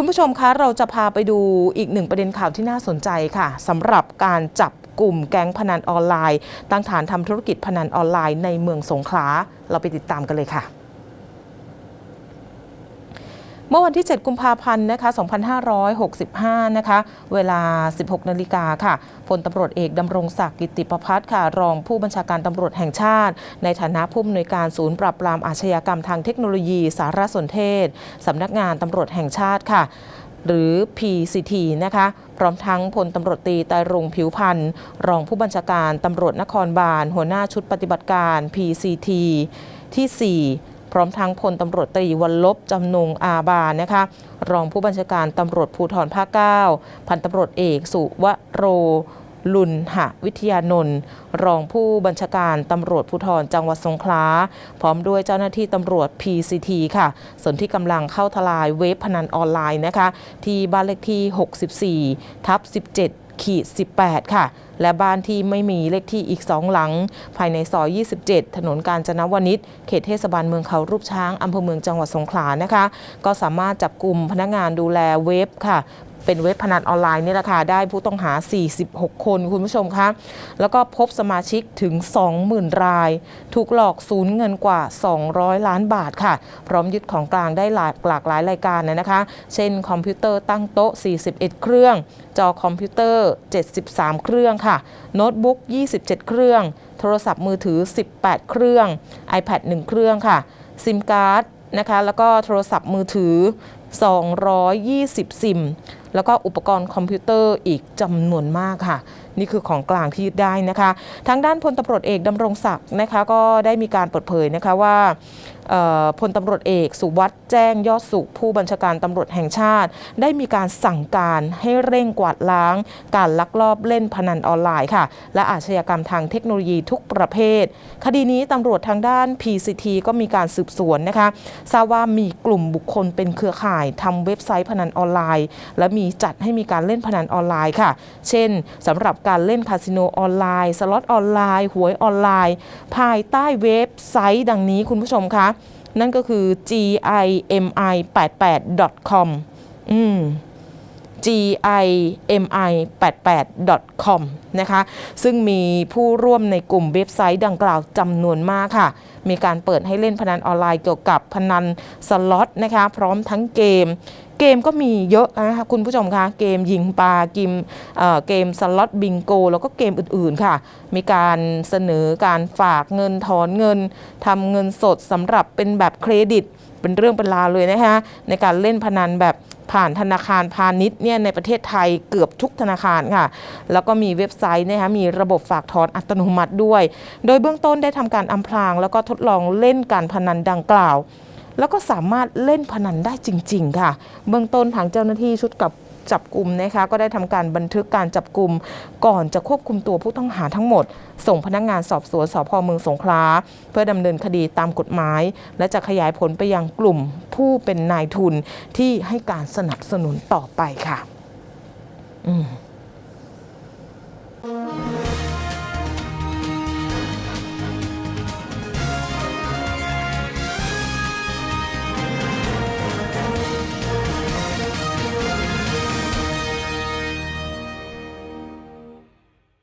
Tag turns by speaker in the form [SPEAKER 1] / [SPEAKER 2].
[SPEAKER 1] คุณผู้ชมคะเราจะพาไปดูอีกหนึ่งประเด็นข่าวที่น่าสนใจค่ะสำหรับการจับกลุ่มแก๊งพนันออนไลน์ ตั้งฐานทำธุรกิจพนันออนไลน์ในเมืองสงขลาเราไปติดตามกันเลยค่ะ เมื่อวันที่ 7 กุมภาพันธ์นะคะ 2565 นะคะ เวลา 16 นาฬิกาค่ะ พลตำรวจเอกดำรงศักดิ์กิติประพัฒน์ค่ะ รองผู้บัญชาการตำรวจแห่งชาติ ในฐานะผู้อำนวยการศูนย์ปราบปรามอาชญากรรมทางเทคโนโลยีสารสนเทศ สำนักงานตำรวจแห่งชาติค่ะหรือ PCT นะคะ พร้อมทั้งพลตำรวจตรีไตรรงค์ผิวพันธ์รองผู้บัญชาการตำรวจนครบาล หัวหน้าชุดปฏิบัติการ PCT ที่ 4 ร้อมทั้งพลตำรวจตรีวันลบจำนงอาบานะคะรองผู้บัญชาการตำรวจภูธรภาค9พันตำรวจเอกสุวโรลุนหะวิทยานนท์รองผู้บัญชาการตำรวจภูธรจังหวัดสงขลาพร้อมด้วยเจ้าหน้าที่ตำรวจ PCT ค่ะ ส่วนที่กำลังเข้าทลายเว็บพนันออนไลน์นะคะ ที่บ้านเลขที่ 64 ทับ 17 ขีด18 ค่ะ และบ้านที่ไม่มีเลขที่อีก2หลัง ภายในซอย 27 ถนนกาญจนวนิชเขตเทศบาลเมืองเขารูปช้างอำเภอเมืองจังหวัดสงขลานะคะ ก็สามารถจับกลุ่มพนักงานดูแลเว็บค่ะ เป็นเว็บพนันออนไลน์นี่แหละค่ะได้ผู้ต้องหา 46 คนคุณผู้ชมคะแล้วก็พบสมาชิกถึง 20,000 ราย ถูกหลอกสูญเงินกว่า 200 ล้านบาทค่ะ พร้อมยึดของกลางได้หลากหลากหลายรายการนะคะ เช่นคอมพิวเตอร์ตั้งโต๊ะ 41 เครื่อง จอคอมพิวเตอร์ 73 เครื่องค่ะ โน้ตบุ๊ก 27 เครื่อง โทรศัพท์มือถือ 18 เครื่อง iPad 1 เครื่องค่ะซิมการ์ดนะคะแล้วก็โทรศัพท์มือถือ 220 ซิม แล้วก็อุปกรณ์คอมพิวเตอร์อีกจำนวนมากค่ะ นี่คือของกลางที่ยึดได้นะคะ ทางด้านพลตำรวจเอกดำรงศักดิ์นะคะก็ได้มีการเปิดเผยนะคะว่าพลตำรวจเอกสุวัสด์แจ้งยอดสุข ผู้บัญชาการตำรวจแห่งชาติ ได้มีการสั่งการให้เร่งกวาดล้าง การลักลอบเล่นพนันออนไลน์ค่ะ และอาชญากรรมทางเทคโนโลยีทุกประเภท คดีนี้ตำรวจทางด้าน PCT ก็มีการสืบสวนนะคะทราบว่ามีกลุ่มบุคคลเป็นเครือข่ายทำเว็บไซต์พนันออนไลน์ และมีจัดให้มีการเล่นพนันออนไลน์ค่ะ เช่นสำหรับการเล่นคาสิโนออนไลน์ สล็อตออนไลน์ หวยออนไลน์ ภายใต้เว็บไซต์ดังนี้คุณผู้ชมคะ นั่นก็คือ gimi88.com อืม gimi88.com นะคะ ซึ่งมีผู้ร่วมในกลุ่มเว็บไซต์ดังกล่าวจำนวนมากค่ะ มีการเปิดให้เล่นพนันออนไลน์เกี่ยวกับพนันสล็อตนะคะ พร้อมทั้งเกม เกมก็มีเยอะนะคะคุณผู้ชมคะเกมยิงปลาเกมเอ่อเกมสล็อตบิงโก แล้วก็เกมอื่นๆค่ะ มีการเสนอการฝากเงินถอนเงินทำเงินสดสำหรับเป็นแบบเครดิตเป็นเรื่องเป็นราวเลยนะคะในการเล่นพนันแบบผ่านธนาคารพาณิชย์เนี่ยในประเทศไทยเกือบทุกธนาคารค่ะ แล้วก็มีเว็บไซต์นะคะมีระบบฝากถอนอัตโนมัติด้วย โดยเบื้องต้นได้ทำการอำพรางแล้วก็ทดลองเล่นการพนันดังกล่าว แล้วก็สามารถเล่นพนันได้จริง ๆ ค่ะ เบื้องต้นทางเจ้าหน้าที่ชุดกับจับกลุ่มนะคะก็ได้ทำการบันทึกการจับกลุ่มก่อนจะควบคุมตัวผู้ต้องหาทั้งหมด ส่งพนักงานสอบสวนสพเมืองสงขลาเพื่อดำเนินคดีตามกฎหมาย และจะขยายผลไปยังกลุ่มผู้เป็นนายทุนที่ให้การสนับสนุนต่อไปค่ะ อืม